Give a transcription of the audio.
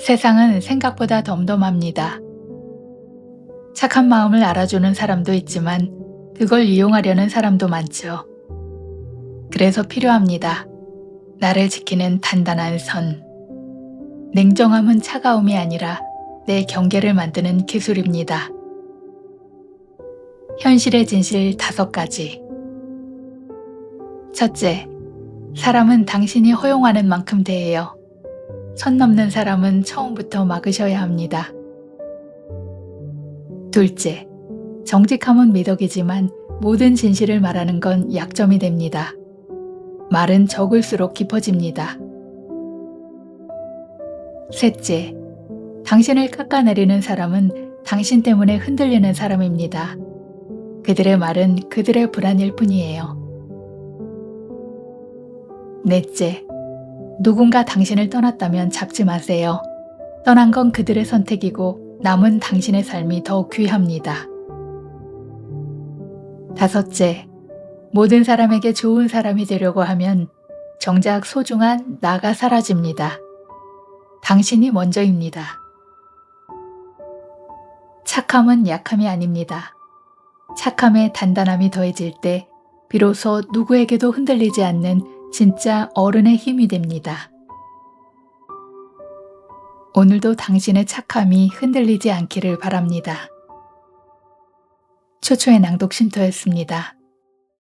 세상은 생각보다 덤덤합니다. 착한 마음을 알아주는 사람도 있지만 그걸 이용하려는 사람도 많죠. 그래서 필요합니다. 나를 지키는 단단한 선. 냉정함은 차가움이 아니라 내 경계를 만드는 기술입니다. 현실의 진실 다섯 가지. 첫째, 사람은 당신이 허용하는 만큼 대해요. 선 넘는 사람은 처음부터 막으셔야 합니다. 둘째, 정직함은 미덕이지만 모든 진실을 말하는 건 약점이 됩니다. 말은 적을수록 깊어집니다. 셋째, 당신을 깎아내리는 사람은 당신 때문에 흔들리는 사람입니다. 그들의 말은 그들의 불안일 뿐이에요. 넷째, 누군가 당신을 떠났다면 잡지 마세요. 떠난 건 그들의 선택이고 남은 당신의 삶이 더 귀합니다. 다섯째, 모든 사람에게 좋은 사람이 되려고 하면 정작 소중한 나가 사라집니다. 당신이 먼저입니다. 착함은 약함이 아닙니다. 착함에 단단함이 더해질 때 비로소 누구에게도 흔들리지 않는 진짜 어른의 힘이 됩니다. 오늘도 당신의 착함이 흔들리지 않기를 바랍니다. 초초의 낭독 쉼터였습니다.